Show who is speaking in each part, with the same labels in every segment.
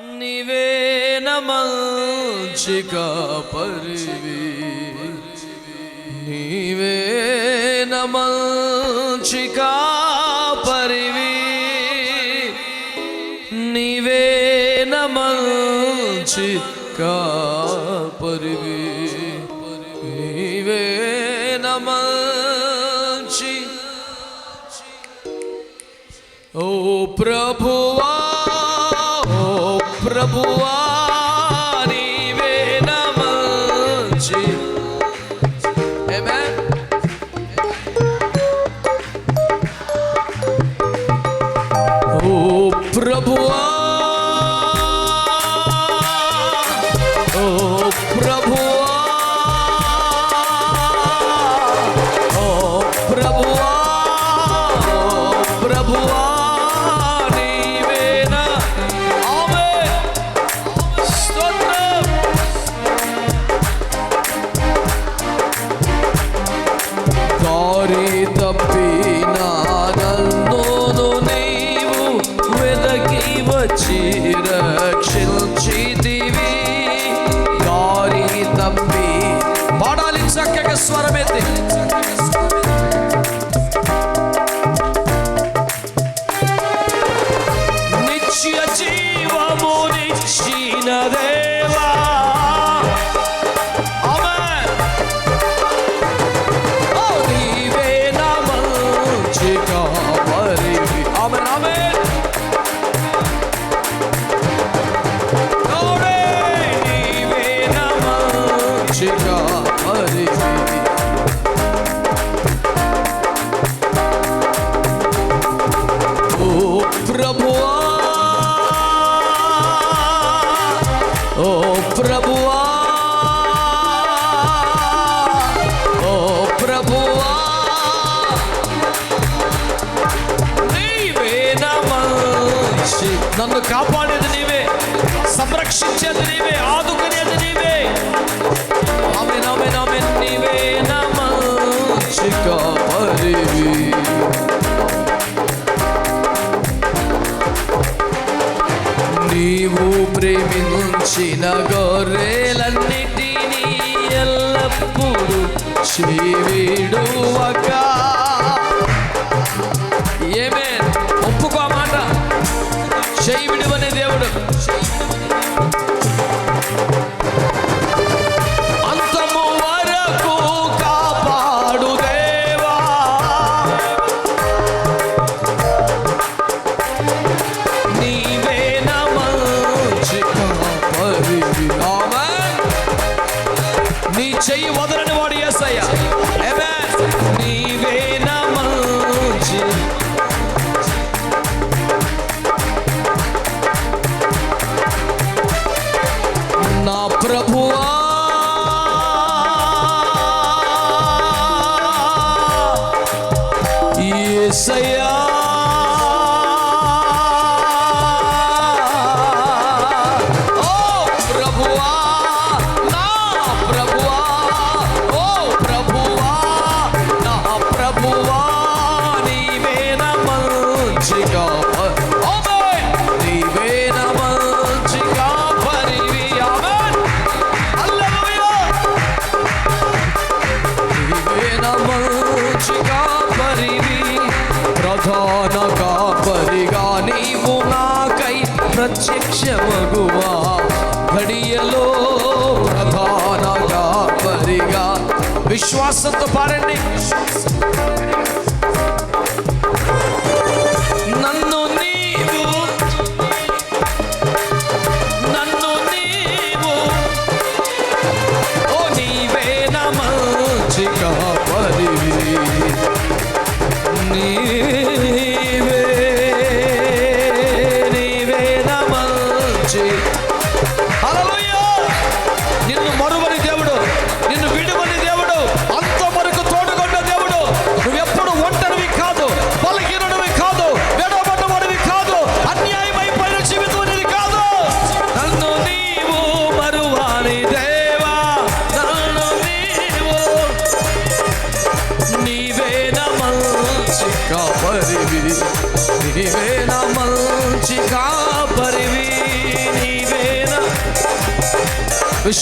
Speaker 1: నీవే నమల్చిక పరివి. నీవే నమల్చిక పరివి. నీవే నమల్చిక పరివి. నీవే నమల్చి ప్రభు whoa. కోసిన గొర్రెలన్నిటినీ ఎల్లప్పుడూ శివుడు ఒక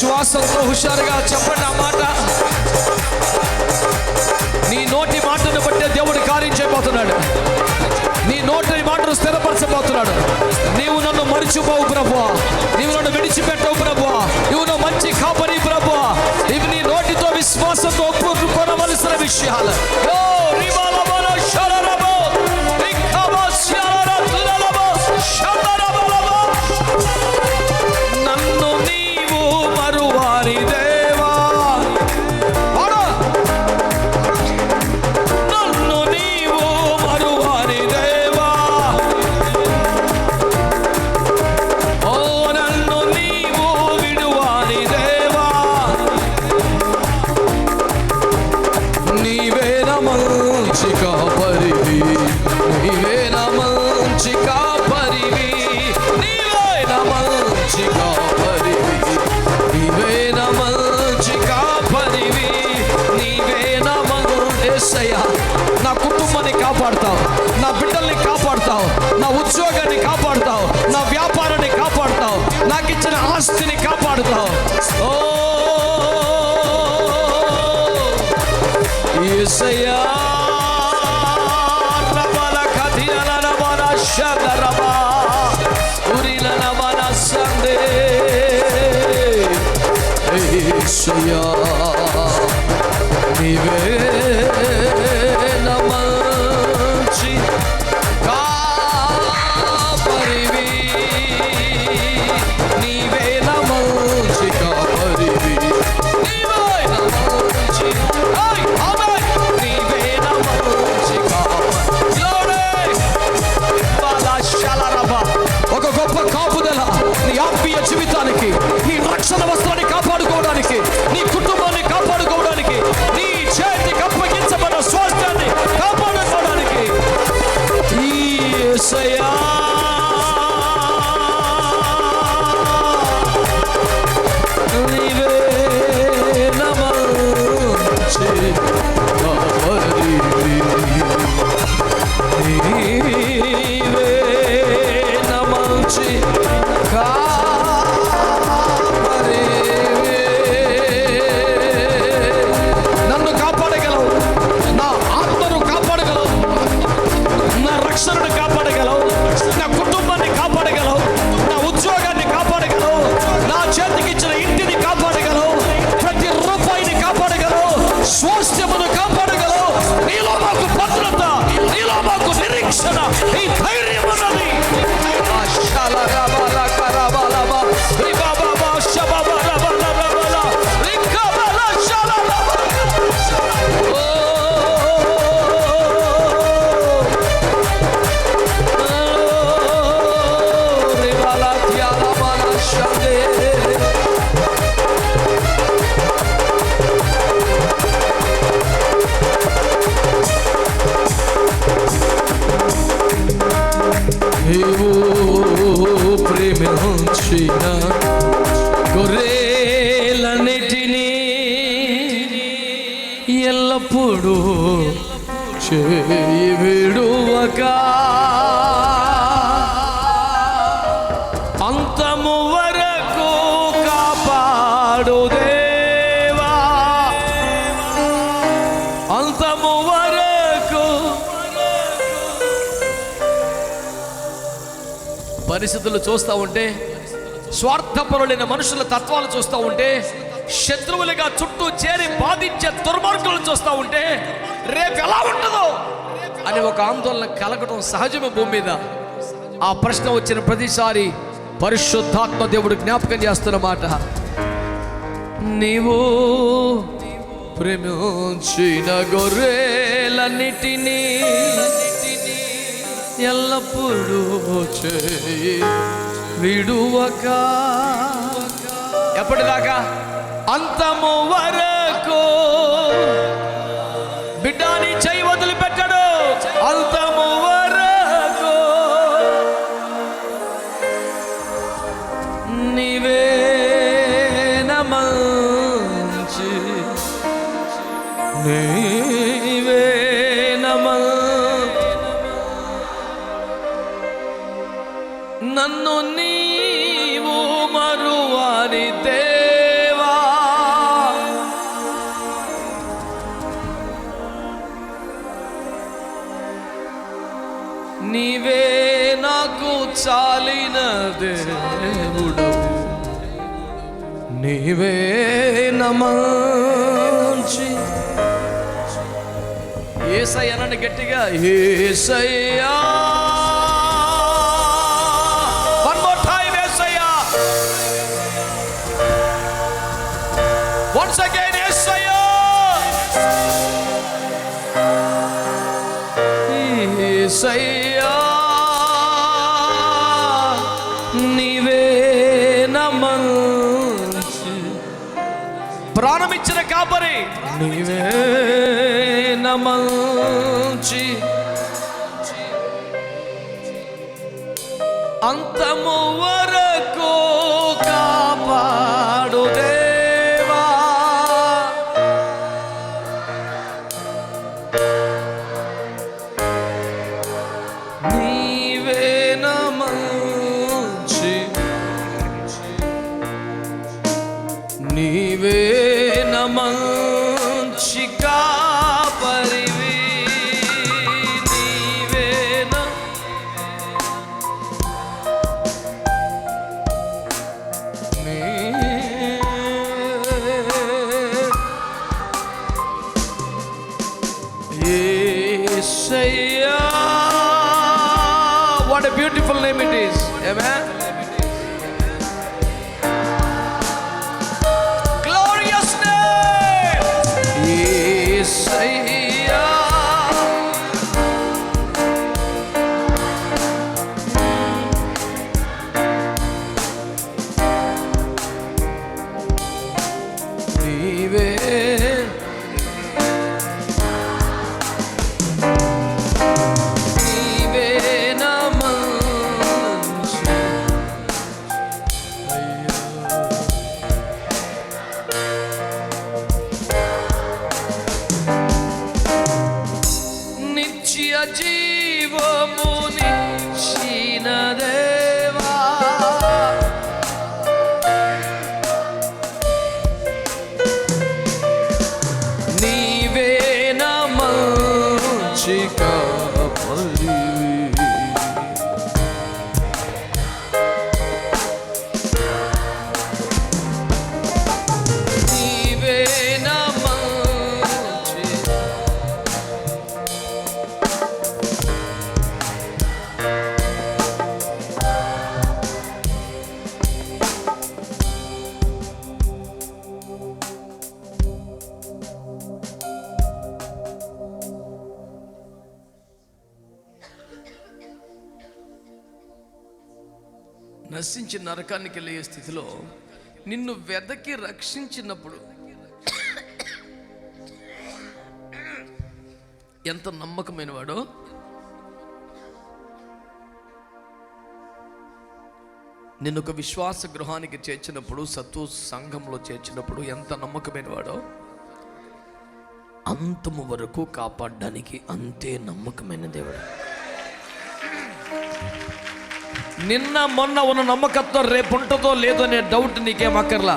Speaker 1: విశ్వాసంతో హుషారుగా చెప్పండి ఆ మాట. నీ నోటి మాటను బట్టే దేవుడు కార్యం చేయబోతున్నాడు. నీ నోటి మాటను స్థిరపరచబోతున్నాడు. నీవు నన్ను మరిచిపోవు ప్రభు నీవు నన్ను విడిచిపెట్టవు ప్రభువా. నువ్వు మంచి కాపరి ప్రభు ఇవి నీ నోటితో విశ్వాసంతో ఒప్పుకొనవలసిన విషయాలు. ఓ రిబాలబల శరరబో, ఆస్తిని కాపాడుతావు. ఓ యేసయ్యా రబల చేయి విడువక. అంతము వరకు కాపాడు దేవా. అంతము వరకు. పరిస్థితులు చూస్తూ ఉంటే స్వార్థపరులైన మనుషుల తత్వాలు చూస్తూ ఉంటే శత్రువులుగా చుట్టూ చేరి బాధించే దుర్మార్గులను చూస్తూ ఉంటే రేపు ఎలా ఉంటుందో అనే ఒక ఆందోళన కలగటం సహజమే భూమి మీద? ఆ ప్రశ్న వచ్చిన ప్రతిసారి పరిశుద్ధాత్మ దేవుడు జ్ఞాపకం చేస్తున్న మాట. నీవు ప్రేమించిన గొర్రెలన్నిటినీ ఎల్లప్పుడూ విడువక. ఎప్పటిదాకా? అంతము వరకు. బిడ్డాని నీవే నమంచి. ఏసయ్యనండి గట్టిగా ఏసయ్యా. నీవే నమల్చి అంతము వరకు కాపాడు దేవా. నీవే నమల్చి నీవే నమంచి chicago నశించి నరకానికి వెళ్ళే స్థితిలో నిన్ను వెదకి రక్షించినప్పుడు ఎంత నమ్మకమైన వాడో నిన్ను ఒక విశ్వాస గృహానికి చేర్చినప్పుడు సత్తు సంఘంలో చేర్చినప్పుడు ఎంత నమ్మకమైన వాడో అంతము వరకు కాపాడడానికి అంతే నమ్మకమైన దేవుడు. నిన్న మొన్న ఉన్న నమ్మకత్వం రేపుంటుందో లేదో అనే డౌట్ నీకేమక్కర్లా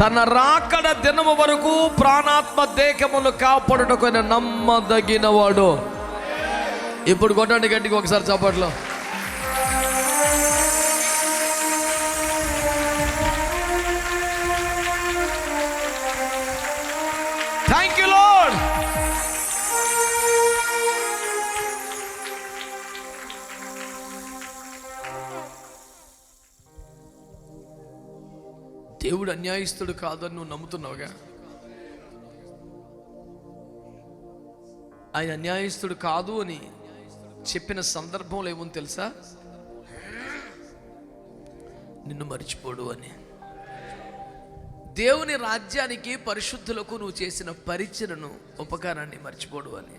Speaker 1: తన రాకడ దినము వరకు ప్రాణాత్మ దేహములు కాపాడుటకు ఆయన నమ్మదగిన వాడు ఇప్పుడు కొట్టండి గట్టికి ఒకసారి చప్పట్లో. దేవుడు అన్యాయస్తుడు కాదని నువ్వు నమ్ముతున్నావుగా? ఆయన అన్యాయస్తుడు కాదు అని చెప్పిన సందర్భంలో ఏమో తెలుసా? నిన్ను మర్చిపోడు అని. దేవుని రాజ్యానికి పరిశుద్ధులకు నువ్వు చేసిన పరిచయను ఉపకారాన్ని మర్చిపోడు అని.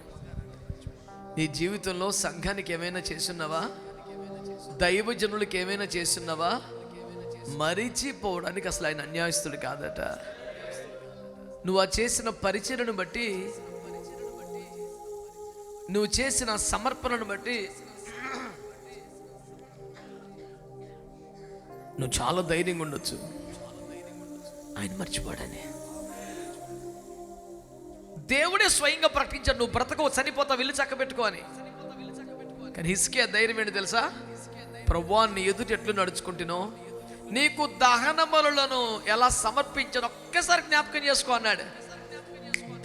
Speaker 1: నీ జీవితంలో సంఘానికి ఏమైనా చేస్తున్నావా? దైవజనులకు ఏమైనా చేస్తున్నావా? మరిచిపోవడానికి అసలు ఆయన అన్యాయస్తుడు కాదట. నువ్వు ఆ చేసిన పరిచయను బట్టి నువ్వు చేసిన సమర్పణను బట్టి నువ్వు చాలా ధైర్యంగా ఉండొచ్చు. ఆయన మర్చిపోడని దేవుడే స్వయంగా ప్రకటించాడు నువ్వు బ్రతకవు చనిపోతావు వెళ్ళి చక్క పెట్టుకో అని.
Speaker 2: కానీ హిస్కియా ధైర్యం ఏంటి తెలుసా? ప్రభువాన్ని ఎదుటి ఎట్లు నడుచుకుంటునో నీకు దహనబలులను ఎలా సమర్పించాను? ఒక్కసారి జ్ఞాపకం చేసుకో అన్నాడు.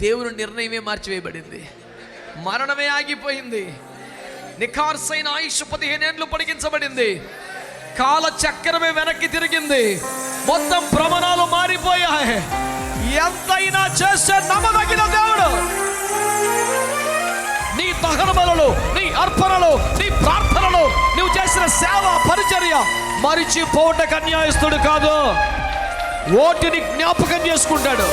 Speaker 2: దేవుని నిర్ణయమే మార్చివేయబడింది. మరణమే ఆగిపోయింది. నిఖార్సైన ఆయుష్ పదిహేనేండ్లు పొడిగించబడింది. కాల చక్రమే వెనక్కి తిరిగింది. మొత్తం భ్రమణాలు మారిపోయాయి. ఎంతైనా చేసే నమ్మదగిన దేవుడు. నీ దహన నీ అర్పణలు సేవ పరిచర్య మరిచిపోవటకు అన్యాయస్తుడు కాదు. ఓటిని జ్ఞాపకం చేసుకుంటాడు.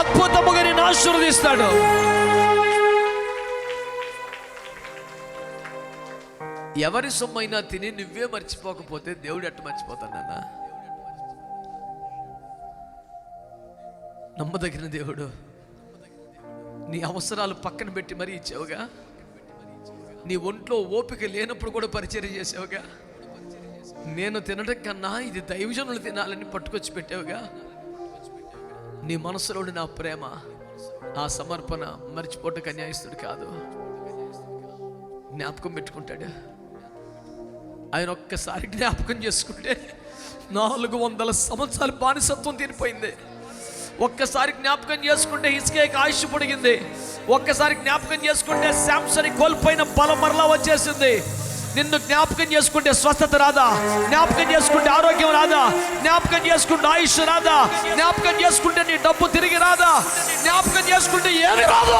Speaker 2: అద్భుతముగా నేను ఆశీర్వదిస్తాడు. ఎవరి సొమ్మైనా తిని నువ్వే మర్చిపోకపోతే దేవుడు ఎట్ట మర్చిపోతాడన్న నమ్మదగిన దేవుడు. నీ అవసరాలు పక్కన పెట్టి మరీ ఇచ్చావుగా? నీ ఒంట్లో ఓపిక లేనప్పుడు కూడా పరిచర్య చేసావుగా? నేను తినడం కన్నా ఇది దైవజనులు తినాలని పట్టుకొచ్చి పెట్టావుగా? నీ మనసులోని నా ప్రేమ ఆ సమర్పణ మర్చిపోటకు న్యాయస్తుడు కాదు. జ్ఞాపకం పెట్టుకుంటాడు. ఆయన ఒక్కసారి జ్ఞాపకం చేసుకుంటే నాలుగు వందల సంవత్సరాలు బానిసత్వం తీరిపోయింది. ఒక్కసారి జ్ఞాపకం చేసుకుంటే ఇసుకే ఆయుష్ పొడిగింది. ఒక్కసారి జ్ఞాపకం చేసుకుంటే శాంసన్ కోల్పోయిన బలం మరలా వచ్చేసింది. నిన్ను జ్ఞాపకం చేసుకుంటే స్వస్థత రాదా? జ్ఞాపకం చేసుకుంటే ఆరోగ్యం రాదా? జ్ఞాపకం చేసుకుంటే ఆయుష్ రాదా? జ్ఞాపకం చేసుకుంటే నీ డబ్బు తిరిగి రాదా? జ్ఞాపకం చేసుకుంటే ఏమి రాదు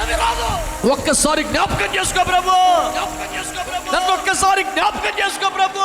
Speaker 2: ఏమి రాదు? ఒక్కసారి జ్ఞాపకం చేసుకో ప్రభు. నన్ను ఒక్కసారి జ్ఞాపకం చేసుకో ప్రభు.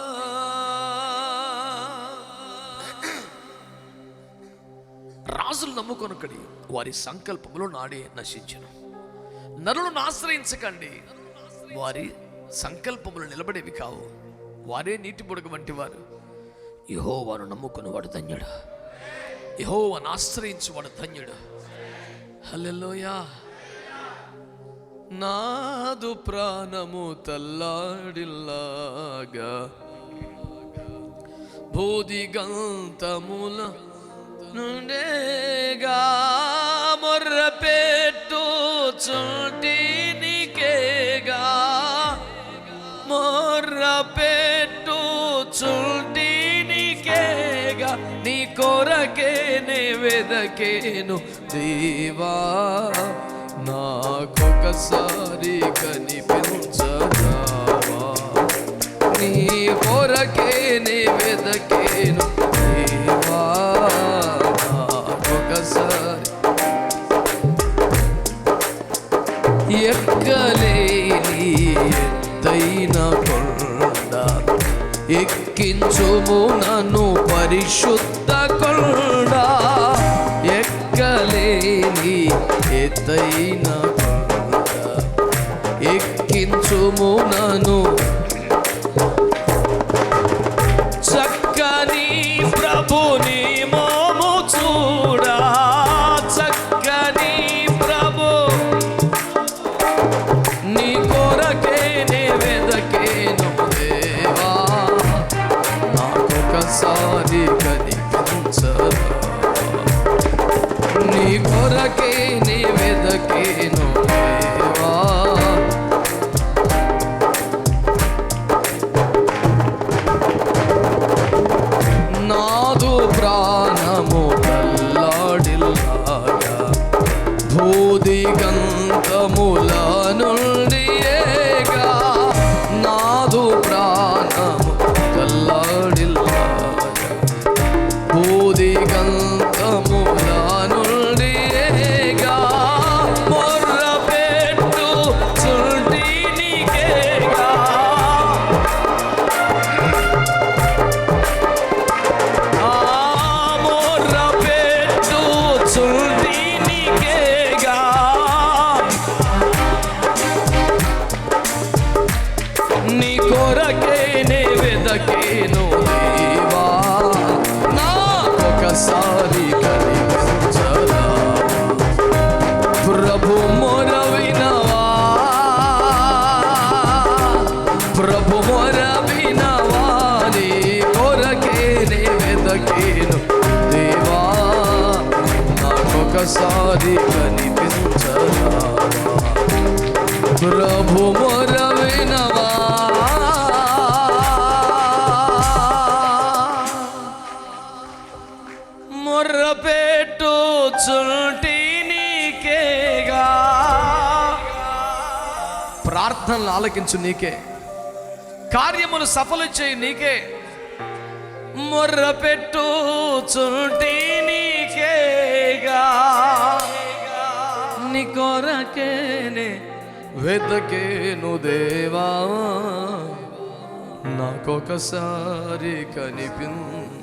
Speaker 2: రాజులు నమ్ముకొనకడి వారి సంకల్పములు నాడే నశించను. నరులను ఆశ్రయించకండి. వారి సంకల్పములు నిలబడేవి కావు. వారే నీటి బుడగ వంటి వారు యహోవాను నమ్ముకుని వాడు ధన్యుడు. యహోవాను ఆశ్రయించు వాడు ధన్యుడు. హల్లెలూయా. నాదు ప్రాణము తల్లాడిల్లాగా. భూదిగంతముల నుండేగా మొర్ర పెట్టు చుంటినికేగా మొర్ర పెట్టు చుంటినికేగా నీ కొరకే నే వెదకేను దేవా. నాకొకసారి కనిపించరావా. నీ కొరకే నే వెదకేను ఎక్కించుము నన్ను పరిశుద్ధ కొండా. పెట్టు నీకేగా? ప్రార్థనలు ఆలకించు నీకే. కార్యములు సఫలు చేయి నీకే. మొర్ర పెట్టు చుంటి నీకేగా? నీ కొరకేనే వెతకేను దేవా? నాకొకసారి కనిపించు.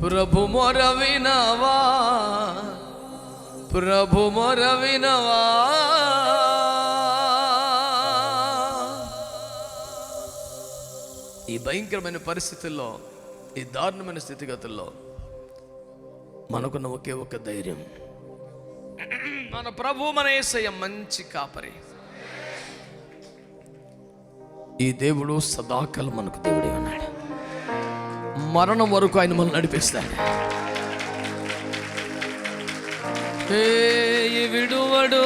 Speaker 2: ప్రభు మొర వినవా? ప్రభు మొర వినవా? ఈ భయంకరమైన పరిస్థితుల్లో ఈ దారుణమైన స్థితిగతుల్లో మనకున్న ఒకే ఒక ధైర్యం. మన ప్రభు మన ఏసయ్య మంచి కాపరి. ఈ దేవుడు సదాకాలం మనకు దేవుడే. మరణం వరకు ఆయన మనల్ని నడిపిస్తాడు ఏ విడువడు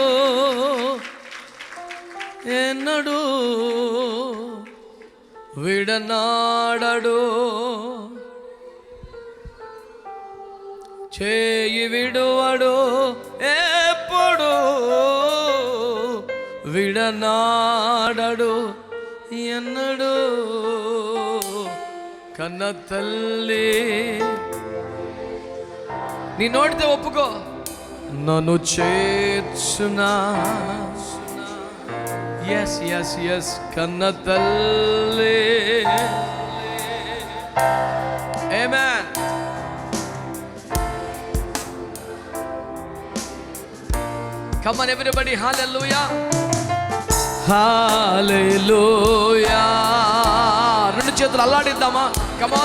Speaker 2: ఎన్నడు విడనాడడు చేయి విడువడు ఎప్పుడు విడనాడడు ఎన్నడు. కన్న తల్లి నీ నోటితో ఒప్పుకో నన్ను చేర్చునా ఎస్ ఎస్ ఎస్ కన్న తల్లి Amen. Come on, everybody, hallelujah. Hallelujah. చేతులు అల్లాడిద్దామా? కమా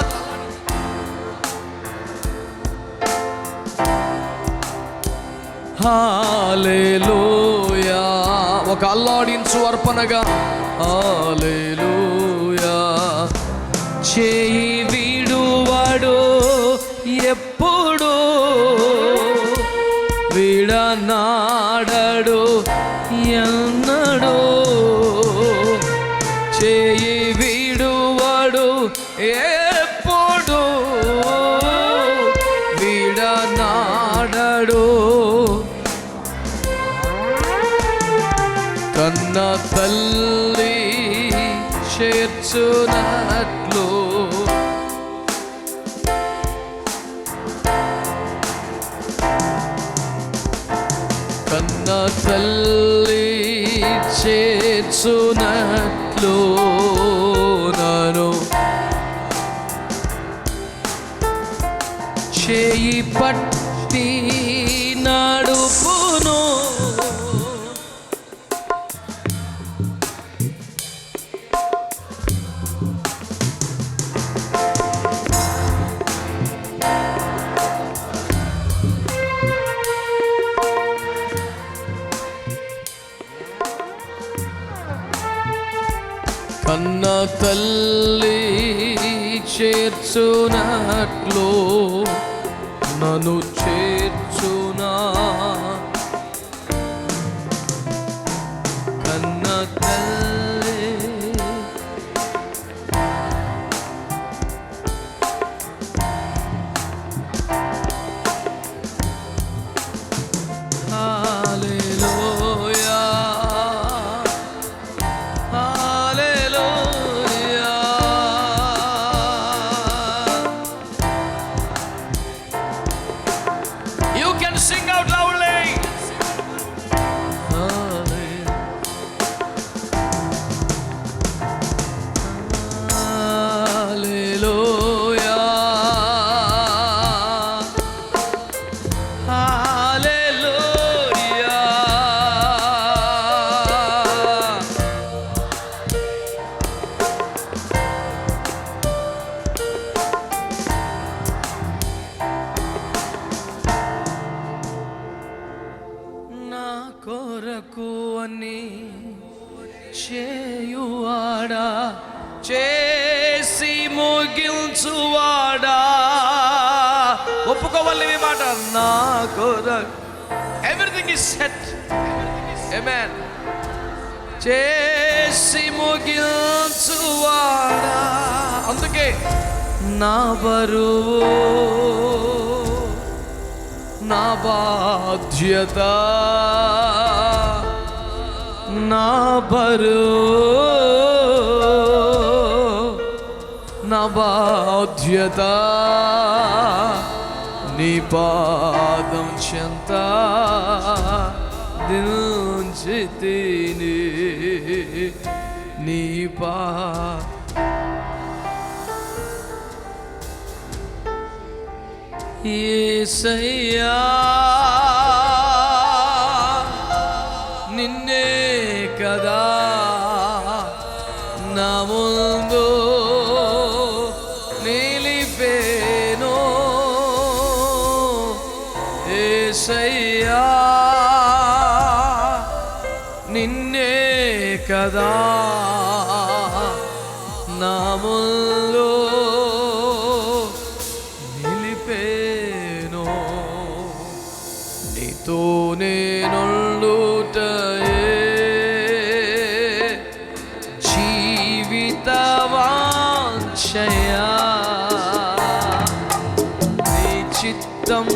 Speaker 2: హాలేలోయా ఒక అల్లాడించు అర్పణగా. హాలేలోయా చేయి వీడువాడు ఎప్పుడు విడనాడడు. ఎన్నడు విడనాడడు కన్న తల్లి చేర్చునట్లు. కన్న తల్లి చేర్చునట్లు కన్న తల్లి చేర్చునట్లు నన్ను చే నా బరువు నా బాధ్యత నా బరువు నా బాధ్యత నీ పాదం చెంత దించితే. ఏసయ్యా నిన్నే కదా నా ముందు నిలిపేను. ఏసయ్యా నిన్నే కదా నీతో నేనుండుటయే జీవిత వాంఛయా నీ చిత్తం